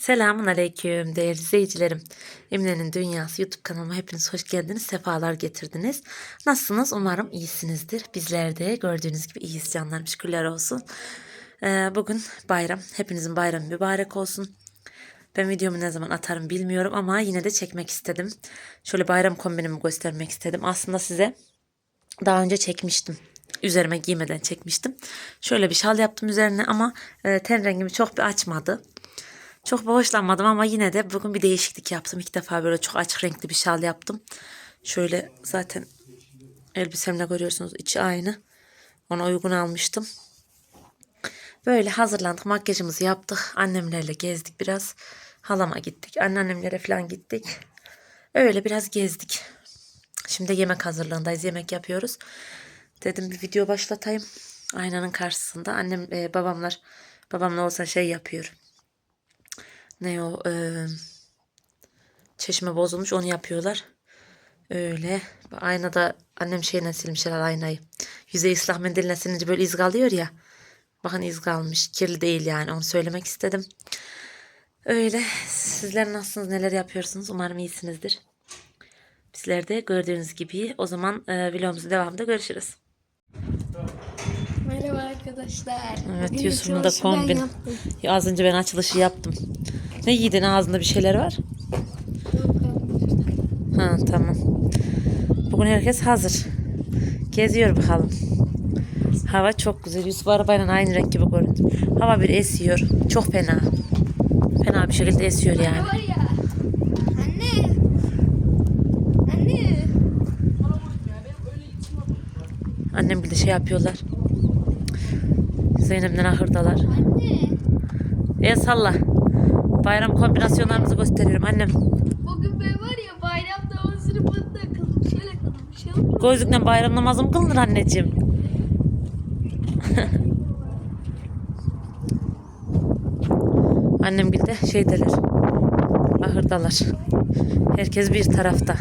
Selamun Aleyküm değerli izleyicilerim. Emine'nin Dünyası YouTube kanalıma hepiniz hoş geldiniz, sefalar getirdiniz. Nasılsınız? Umarım iyisinizdir. Bizler de gördüğünüz gibi iyiyiz canlarım şükürler olsun. Ee, bugün bayram. Hepinizin bayramı mübarek olsun. Ben videomu ne zaman atarım bilmiyorum ama yine de çekmek istedim. Şöyle bayram kombinimi göstermek istedim. Aslında size daha önce çekmiştim. Üzerime giymeden çekmiştim. Şöyle bir şal yaptım üzerine ama e, ten rengimi çok bir açmadı. Çok bir hoşlanmadım ama yine de bugün bir değişiklik yaptım. İlk defa böyle çok açık renkli bir şal yaptım. Şöyle zaten elbisemle görüyorsunuz içi aynı. Ona uygun almıştım. Böyle hazırlandık. Makyajımızı yaptık. Annemlerle gezdik biraz. Halama gittik. Anneannemlere falan gittik. Öyle biraz gezdik. Şimdi yemek hazırlığındayız. Yemek yapıyoruz. Dedim bir video başlatayım. Aynanın karşısında. Annem e, babamlar babamla olsa şey yapıyor. Ne o e, çeşme bozulmuş onu yapıyorlar. Öyle. Aynada annem şeyle silmiş herhalde aynayı. Yüzey ıslah mendiline silince böyle iz kalıyor ya. Bakın iz kalmış. Kirli değil yani. Onu söylemek istedim. Öyle. Sizler nasılsınız? Neler yapıyorsunuz? Umarım iyisinizdir. Bizler de gördüğünüz gibi o zaman e, vlogumuzun devamında görüşürüz. Merhaba arkadaşlar. Evet Yusuf'un da kombin. Ya Az önce ben açılışı yaptım. Ne giydin ağzında bir şeyler var? Ha tamam. Bugün herkes hazır. Geziyor bakalım. Hava çok güzel. Yusuf arabayla aynı renk gibi göründü. Hava bir esiyor. Çok fena. Fena bir şekilde esiyor yani. Anne. Anne. Annem bir de şey yapıyorlar. Zeynep'le ahırdalar. Anne. El salla. Bayram kombinasyonlarımızı gösteriyorum annem. Bugün ben var ya bayram namazını bunda kıldım. Şöyle kıldım. Şey oldu. Gözlükle bayram namazı mı kılınır anneciğim? Annem bir de şeydeler. Ahırdalar. Herkes bir tarafta.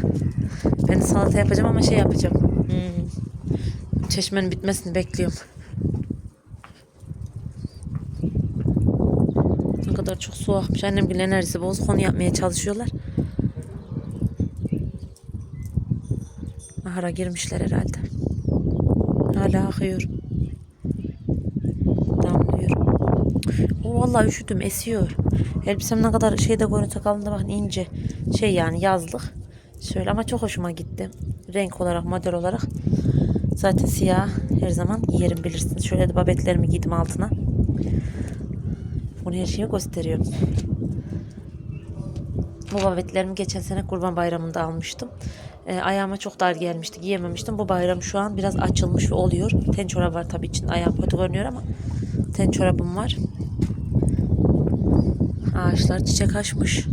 Ben salata yapacağım ama şey yapacağım. Hmm. Çeşmenin bitmesini bekliyorum. Ne kadar çok su akmış. Annem bile enerjisi bozuk. Onu yapmaya çalışıyorlar. Ahıra girmişler herhalde. Hala akıyor. Damlıyor. O vallahi üşüdüm esiyor. Elbisem ne kadar şeyde görüntü kalındı bakın ince. Şey yani yazlık. Şöyle ama çok hoşuma gitti. Renk olarak model olarak. Zaten siyah her zaman giyerim bilirsiniz. Şöyle de babetlerimi giydim altına. Bunu her şeyi gösteriyorum. Bu babetlerimi geçen sene kurban bayramında almıştım. Ee, ayağıma çok dar gelmişti. Giyememiştim. Bu bayram şu an biraz açılmış ve oluyor. Ten çorabı var tabii için. Ayağım kötü görünüyor ama ten çorabım var. Ağaçlar çiçek açmış.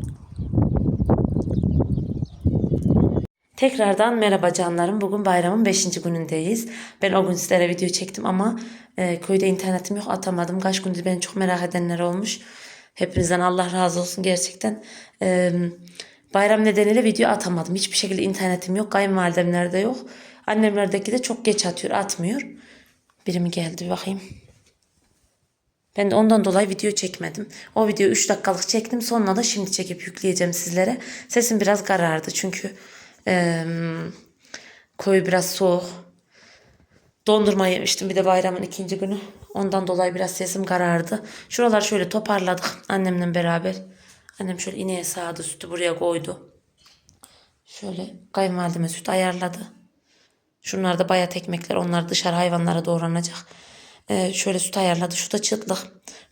Tekrardan merhaba canlarım. Bugün bayramın 5. günündeyiz. Ben o gün sizlere video çektim ama e, köyde internetim yok atamadım. Kaç gündür beni çok merak edenler olmuş. Hepinizden Allah razı olsun gerçekten. E, bayram nedeniyle video atamadım. Hiçbir şekilde internetim yok. Kayınvalidemlerde yok. Annemlerdeki de çok geç atıyor atmıyor. Biri mi geldi bir bakayım. Ben de ondan dolayı video çekmedim. O videoyu 3 dakikalık çektim. Sonra da şimdi çekip yükleyeceğim sizlere. Sesim biraz karardı çünkü eee koyu biraz soğuk. Dondurma yemiştim bir de bayramın ikinci günü. Ondan dolayı biraz sesim karardı. Şuralar şöyle toparladık annemle beraber. Annem şöyle ineğe sağdı sütü buraya koydu. Şöyle kayınvalideme süt ayarladı. Şunlar da bayat ekmekler. Onlar dışarı hayvanlara doğranacak. Ee, şöyle süt ayarladı. Şu da çıtlık.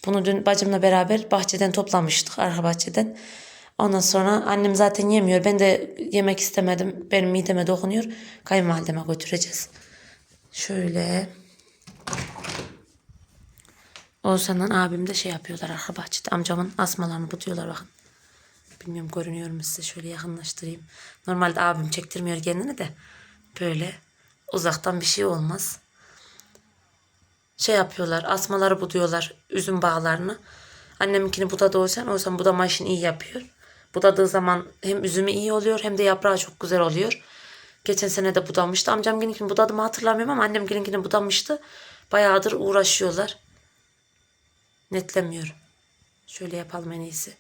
Bunu dün bacımla beraber bahçeden toplamıştık. Arka bahçeden. Ondan sonra annem zaten yemiyor. Ben de yemek istemedim. Benim mideme dokunuyor. Kayınvalideme götüreceğiz. Şöyle. Oğuzhan'la abim de şey yapıyorlar arka bahçede. Amcamın asmalarını butuyorlar bakın. Bilmiyorum görünüyor mu size şöyle yakınlaştırayım. Normalde abim çektirmiyor kendini de. Böyle uzaktan bir şey olmaz. Şey yapıyorlar asmaları buduyorlar üzüm bağlarını. Anneminkini budadı Oğuzhan. Oğuzhan budama işini iyi yapıyor. Budadığı zaman hem üzümü iyi oluyor hem de yaprağı çok güzel oluyor. Geçen sene de budamıştı. Amcamgilinkini budadı mı hatırlamıyorum ama annemgilinkini budamıştı. Bayağıdır uğraşıyorlar. Netlemiyorum. Şöyle yapalım en iyisi.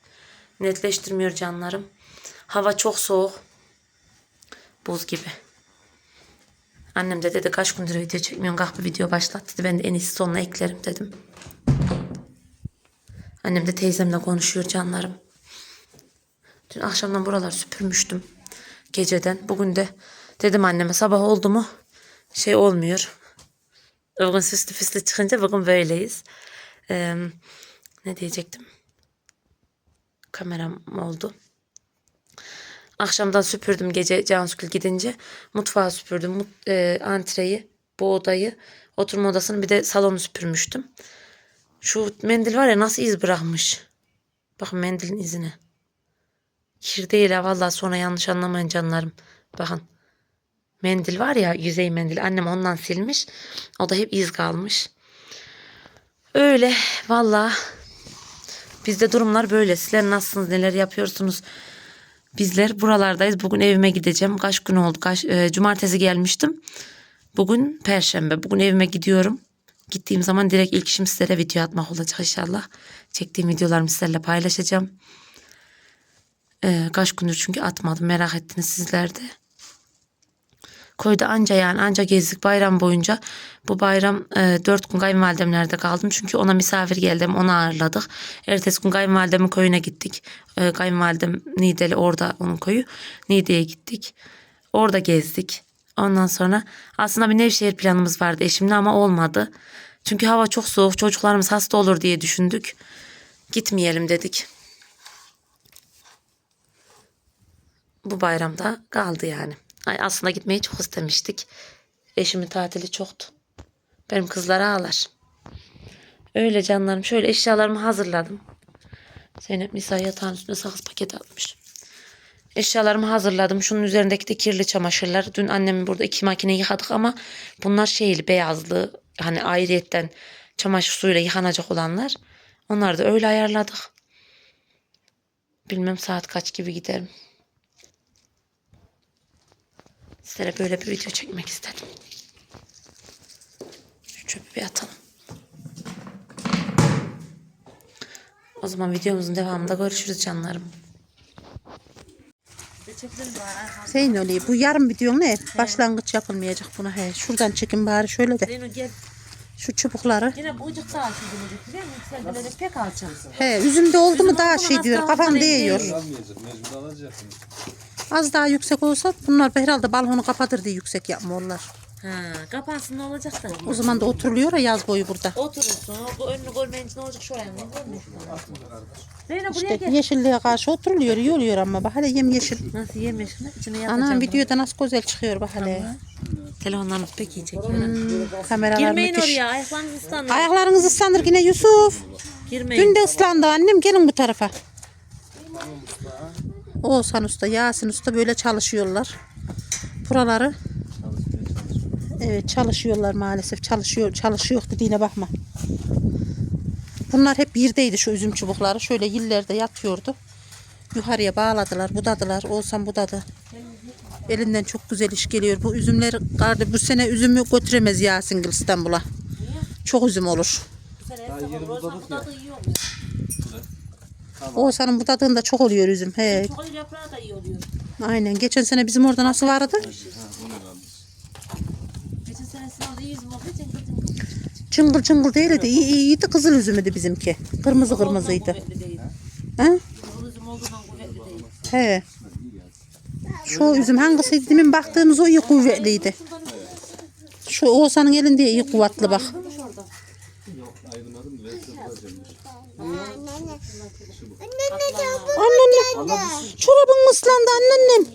Netleştirmiyor canlarım. Hava çok soğuk. Buz gibi. Annem de dedi kaç gündür video çekmiyorsun kalk bir video başlat dedi. Ben de en iyisi sonuna eklerim dedim. Annem de teyzemle konuşuyor canlarım. Dün akşamdan buralar süpürmüştüm. Geceden. Bugün de dedim anneme sabah oldu mu şey olmuyor. Bugün süslü püslü çıkınca bugün böyleyiz. Ee, ne diyecektim? Kameram oldu. Akşamdan süpürdüm gece Cansu'kül gidince. Mutfağı süpürdüm. Mut, e, antreyi, bu odayı, oturma odasını bir de salonu süpürmüştüm. Şu mendil var ya nasıl iz bırakmış. Bakın mendilin izine. Kir değil ha vallahi sonra yanlış anlamayın canlarım. Bakın. Mendil var ya yüzey mendil. Annem ondan silmiş. O da hep iz kalmış. Öyle vallahi bizde durumlar böyle. Sizler nasılsınız? Neler yapıyorsunuz? Bizler buralardayız. Bugün evime gideceğim. Kaç gün oldu? Kaç, e, cumartesi gelmiştim. Bugün perşembe. Bugün evime gidiyorum. Gittiğim zaman direkt ilk işim sizlere video atmak olacak inşallah. Çektiğim videolarımı sizlerle paylaşacağım. E, kaç gündür çünkü atmadım. Merak ettiniz sizler de. Koyda anca yani anca gezdik bayram boyunca. Bu bayram e, dört gün kayınvalidemlerde kaldım. Çünkü ona misafir geldim onu ağırladık. Ertesi gün kayınvalidemin köyüne gittik. E, kayınvalidem Nideli orada onun köyü. Nide'ye gittik. Orada gezdik. Ondan sonra aslında bir Nevşehir planımız vardı eşimle ama olmadı. Çünkü hava çok soğuk çocuklarımız hasta olur diye düşündük. Gitmeyelim dedik. Bu bayramda kaldı yani. Ay aslında gitmeyi çok istemiştik. Eşimin tatili çoktu. Benim kızlar ağlar. Öyle canlarım. Şöyle eşyalarımı hazırladım. Zeynep Nisa yatağın üstüne sakız paketi atmış. Eşyalarımı hazırladım. Şunun üzerindeki de kirli çamaşırlar. Dün annemin burada iki makine yıkadık ama bunlar şeyli beyazlı. Hani ayrıyetten çamaşır suyuyla yıkanacak olanlar. Onları da öyle ayarladık. Bilmem saat kaç gibi giderim. Sizlere böyle bir video çekmek istedim. Şu çöpü bir atalım. O zaman videomuzun devamında görüşürüz canlarım. Zeynoli bu yarım video ne? Başlangıç yapılmayacak buna. He. Şuradan çekin bari şöyle de. Zeyno gel. Şu çubukları. Yine bu ucuk daha şey gelecek biliyor musun? Yükseldileri pek alçak. He, üzümde oldu mu daha şey diyor. Kafam değiyor. mecbur alacaksın. Az daha yüksek olsa bunlar herhalde balonu kapatır diye yüksek yapmıyorlar. Ha, kapansın ne olacak da. O zaman da oturuluyor ya yaz boyu burada. Oturursun. O önünü görmeyince ne olacak şuraya mı? Zeyno buraya İşte gel. yeşilliğe karşı oturuluyor, iyi oluyor ama bak hele yem yeşil. Nasıl yemiş mi? İçine yatacağım. Anam videoda nasıl güzel çıkıyor bak hele. Telefonlarımız pek iyi çekiyor. Kameralar Girmeyin müthiş. oraya. Ayaklarınız ıslanır. Ayaklarınız ıslanır yine Yusuf. Girmeyin. Dün de ıslandı annem gelin bu tarafa. Oğuzhan Usta, Yasin Usta böyle çalışıyorlar. Buraları Evet çalışıyorlar maalesef. Çalışıyor, çalışıyor dediğine bakma. Bunlar hep birdeydi şu üzüm çubukları. Şöyle yillerde yatıyordu. Yukarıya bağladılar, budadılar. Oğuzhan budadı. Elinden çok güzel iş geliyor. Bu üzümler kardı bu sene üzümü götüremez Yasin İstanbul'a. Çok üzüm olur. Oğuzhan'ın budadığında çok oluyor üzüm. He, Çok yaprağı da iyi oluyor. aynen. Geçen sene bizim orada nasıl vardı? Geçen sene sınavda iyi yüzüm olduğu için kızım Çıngıl çıngıl değildi. İyi, iyiydi. Kızıl üzümüydü bizimki. Kırmızı kırmızıydı. değil. Ha? Kızıl üzüm olduğundan kuvvetli değil. He. Şu üzüm hangisiydi? Demin baktığımız o iyi kuvvetliydi. Şu Oğuzhan'ın elinde iyi kuvvetli bak. Anneanne. Çorabın ıslandı anneannem.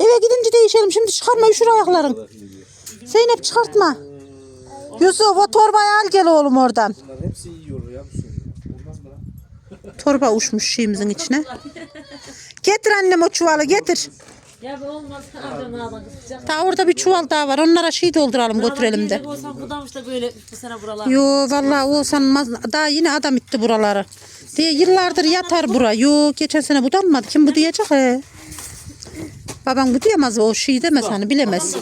Eve gidince değişelim. Şimdi çıkarma üşür ayakların. Zeynep çıkartma. Yusuf o torbayı al gel oğlum oradan. Bunlar hepsi ya bu? Torba uçmuş şeyimizin içine. Getir annem o çuvalı getir. Ya be olmaz. Daha orada bir çuval daha var. Onlara şey dolduralım götürelim de. Olsam budamış da böyle bu sene buralar. Yo vallahi o sanmaz. Daha yine adam itti buraları. Diye yıllardır yatar bura. Yo geçen sene budanmadı. Kim bu diyecek he? Babam bu diyemez o şey demez hani bilemez.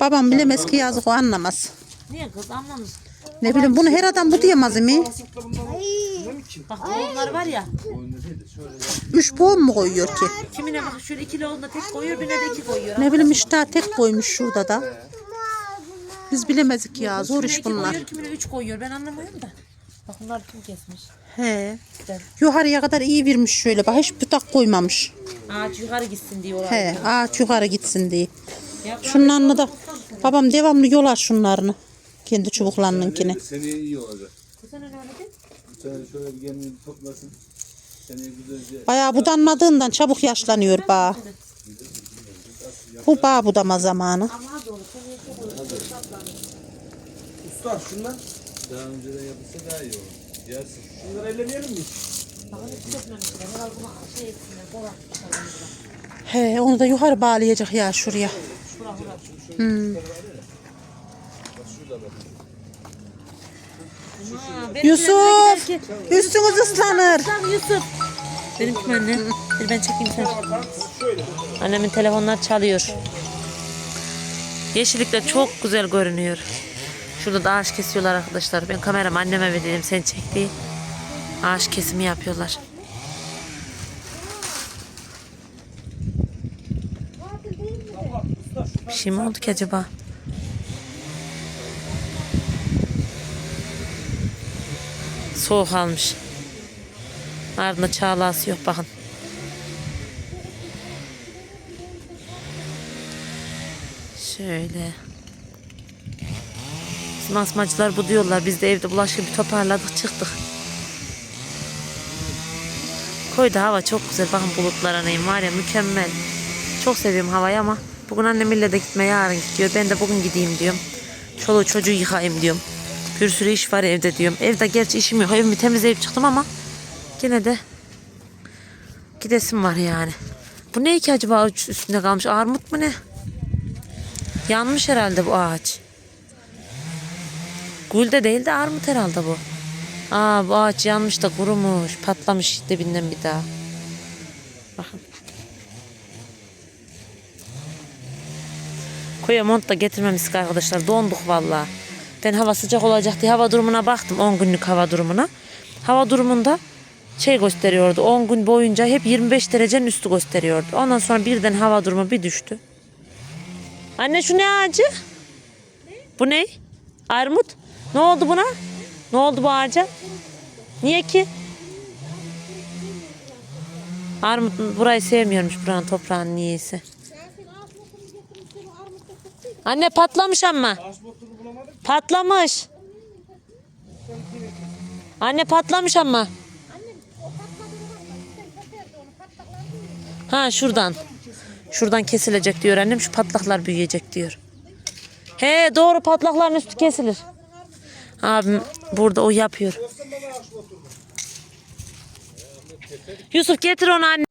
Babam bilemez ki yazık o anlamaz. Niye kız anlamış? Ne bileyim bunu her adam bu diyemez mi? Bak onlar var ya. Üç puan mu koyuyor ki? Kimine bak şöyle ikili olduğunda tek koyuyor birine de iki koyuyor. Ne bileyim işte tek koymuş şurada da. Biz bilemezik ya zor Kimine iş iki bunlar. koyuyor kimine üç koyuyor ben anlamıyorum da. Bak bunlar kim kesmiş? He. Güzel. Yukarıya kadar iyi vermiş şöyle bak hiç butak koymamış. Ağaç yukarı gitsin diyorlar. He ağaç yukarı gitsin diye. Şunlarını da babam devamlı yolar şunlarını. Kendi çubuklarınınkini. Seneye iyi olacak. Bu sene ne öyle değil? Sen şöyle bir kendini toplasın. Bayağı budanmadığından çabuk yaşlanıyor bağ. Bu bağ budama zamanı. Usta şunlar. Daha önceden yapılsa daha iyi olur. Gelsin. Şunları ellemeyelim mi? He onu da yukarı bağlayacak ya şuraya. Hmm. Yusuf üstünüz ıslanır. Yusuf. Benim kim anne? Dur ben çekeyim sen. Annemin telefonlar çalıyor. Yeşillikler çok güzel görünüyor. Şurada da ağaç kesiyorlar arkadaşlar. Ben kameramı anneme vereyim sen çek diye. Ağaç kesimi yapıyorlar. Bir şey mi oldu ki acaba? Soğuk almış. Ardında çağlası yok bakın. Şöyle. Bizim bu diyorlar. Biz de evde bulaşığı bir toparladık çıktık. Koyda hava çok güzel. Bakın bulutlara neyim var ya mükemmel. Çok seviyorum havayı ama bugün annem ille de gitme yarın gidiyor. Ben de bugün gideyim diyorum. Çoluğu çocuğu yıkayayım diyorum. Bir sürü iş var evde diyorum. Evde gerçi işim yok. Evimi temizleyip çıktım ama Gene de gidesim var yani. Bu ne ki acaba üstünde kalmış? Armut mu ne? Yanmış herhalde bu ağaç. Gül de değil de armut herhalde bu. Aa bu ağaç yanmış da kurumuş. Patlamış dibinden bir daha. Bakın. Koya mont da getirmemiştik arkadaşlar. Donduk valla. Ben hava sıcak olacak diye hava durumuna baktım. 10 günlük hava durumuna. Hava durumunda şey gösteriyordu. 10 gün boyunca hep 25 derecenin üstü gösteriyordu. Ondan sonra birden hava durumu bir düştü. Anne şu ne ağacı? Bu ne? Armut. Ne oldu buna? Ne oldu bu ağaca? Niye ki? Armut burayı sevmiyormuş buranın toprağın niyeyse. Anne patlamış ama. Patlamış. Anne patlamış ama. Ha şuradan. Şuradan kesilecek diyor annem. Şu patlaklar büyüyecek diyor. He doğru patlakların üstü kesilir. Abim burada o yapıyor. Yusuf getir onu anne.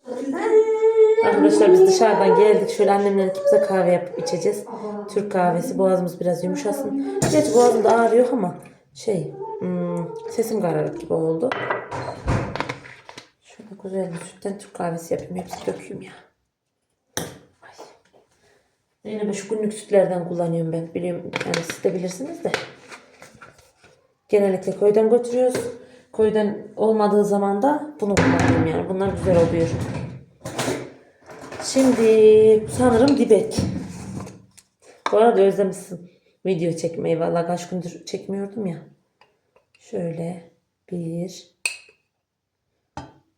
Arkadaşlar biz dışarıdan geldik. Şöyle annemle ikimize kahve yapıp içeceğiz. Türk kahvesi. Boğazımız biraz yumuşasın. Gerçi boğazım da ağrıyor ama şey hmm, sesim kararık gibi oldu. Şöyle güzel bir sütten Türk kahvesi yapayım. Hepsi döküyorum ya. Ay. Yine ben şu günlük sütlerden kullanıyorum ben. Biliyorum yani siz de bilirsiniz de. Genellikle köyden götürüyoruz. Köyden olmadığı zaman da bunu kullanıyorum yani. Bunlar güzel oluyor. Şimdi sanırım dibek. Bu arada özlemişsin video çekmeyi. Vallahi kaç gündür çekmiyordum ya. Şöyle bir,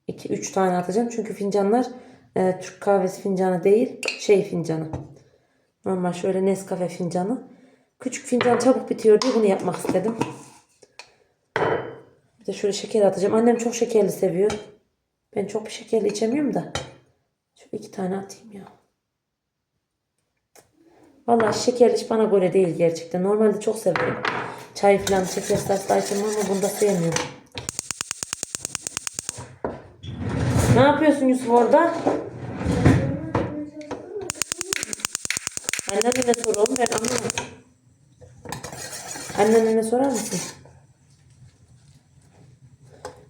iki, üç tane atacağım. Çünkü fincanlar e, Türk kahvesi fincanı değil, şey fincanı. Normal şöyle Nescafe fincanı. Küçük fincan çabuk bitiyor diye bunu yapmak istedim. Bir de şöyle şeker atacağım. Annem çok şekerli seviyor. Ben çok bir şekerli içemiyorum da. Şöyle iki tane atayım ya. Vallahi şekerli hiç bana göre değil gerçekten. Normalde çok severim. Çay falan şeker sasla içemem ama bunda sevmiyorum. Ne yapıyorsun Yusuf orada? Annene sor oğlum ben anlamadım. Annene sorar mısın?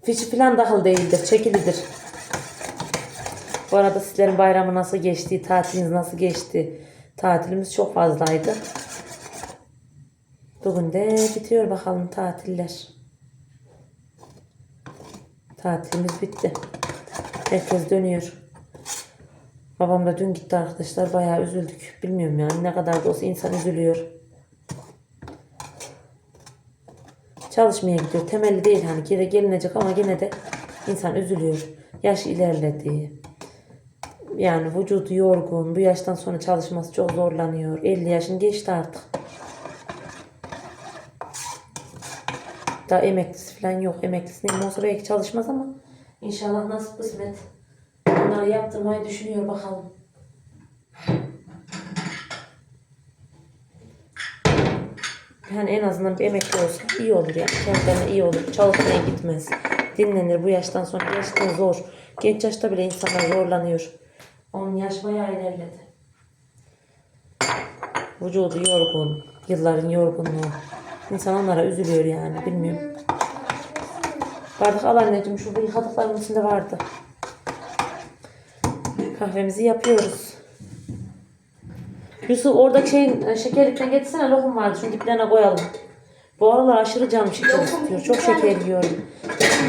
Fişi falan dahil değildir. Çekilidir. Bu arada sizlerin bayramı nasıl geçti? Tatiliniz nasıl geçti? Tatilimiz çok fazlaydı. Bugün de bitiyor bakalım tatiller. Tatilimiz bitti. Herkes dönüyor. Babam da dün gitti arkadaşlar. Bayağı üzüldük. Bilmiyorum yani ne kadar da olsa insan üzülüyor. Çalışmaya gidiyor. Temelli değil hani geri gelinecek ama yine de insan üzülüyor. Yaş ilerledi. Yani vücudu yorgun. Bu yaştan sonra çalışması çok zorlanıyor. 50 yaşını geçti artık. Daha emeklisi falan yok. Emeklisi neyim olsa belki çalışmaz ama inşallah nasip kısmet. Bunları yaptırmayı düşünüyor bakalım. Yani en azından bir emekli olsa iyi olur yani. Kendilerine iyi olur. Çalışmaya gitmez. Dinlenir bu yaştan sonra. Gerçekten zor. Genç yaşta bile insanlar zorlanıyor. Onun yaş bayağı ilerledi. Vücudu yorgun. Yılların yorgunluğu. İnsan onlara üzülüyor yani. Bilmiyorum. Bardak al anneciğim. Şurada yıkadıklarımın içinde vardı. Kahvemizi yapıyoruz. Yusuf oradaki şeyin e, şekerlikten getirsene lokum vardı. Şunu diplerine koyalım. Bu aralar aşırı canım şeker istiyor. Çok şeker yiyorum.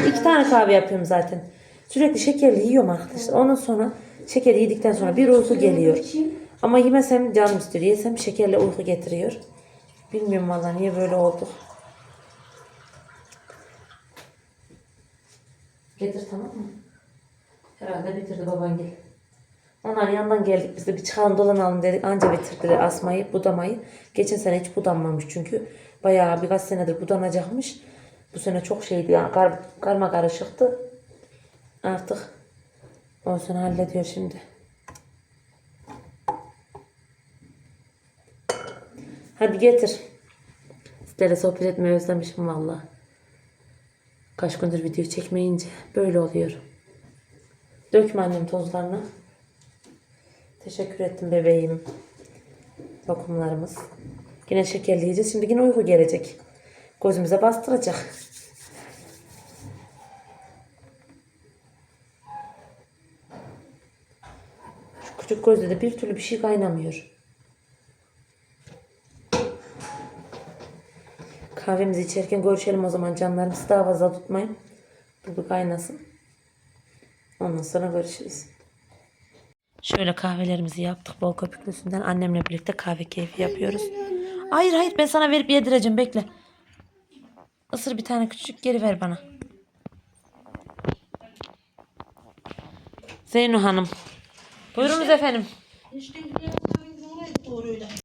İki tane kahve yapıyorum zaten. Sürekli şekerli yiyorum arkadaşlar. Ondan sonra şeker yedikten sonra bir uyku geliyor. Ama yemesem canım istiyor. Yesem şekerle uyku getiriyor. Bilmiyorum valla niye böyle olduk. Getir tamam mı? Herhalde bitirdi baban gel. Onlar yandan geldik biz de bir çıkalım dolanalım dedik. Anca bitirdiler asmayı, budamayı. Geçen sene hiç budanmamış çünkü. Bayağı birkaç senedir budanacakmış. Bu sene çok şeydi yani kar, karma karışıktı. Artık o sene hallediyor şimdi. Hadi getir. Sizlerle sohbet etmeyi özlemişim valla. Kaç gündür video çekmeyince böyle oluyor. Dökme annem tozlarını. Teşekkür ettim bebeğim. Lokumlarımız. Yine şekerli yiyeceğiz. Şimdi yine uyku gelecek. Gözümüze bastıracak. Şu küçük gözde de bir türlü bir şey kaynamıyor. Kahvemizi içerken görüşelim o zaman canlarım. Siz daha fazla tutmayın. Bu kaynasın. Ondan sonra görüşürüz. Şöyle kahvelerimizi yaptık bol köpüklüsünden. Annemle birlikte kahve keyfi yapıyoruz. Hayır hayır ben sana verip yedireceğim bekle. Isır bir tane küçük geri ver bana. Zeyno Hanım. Buyurunuz efendim. İşte.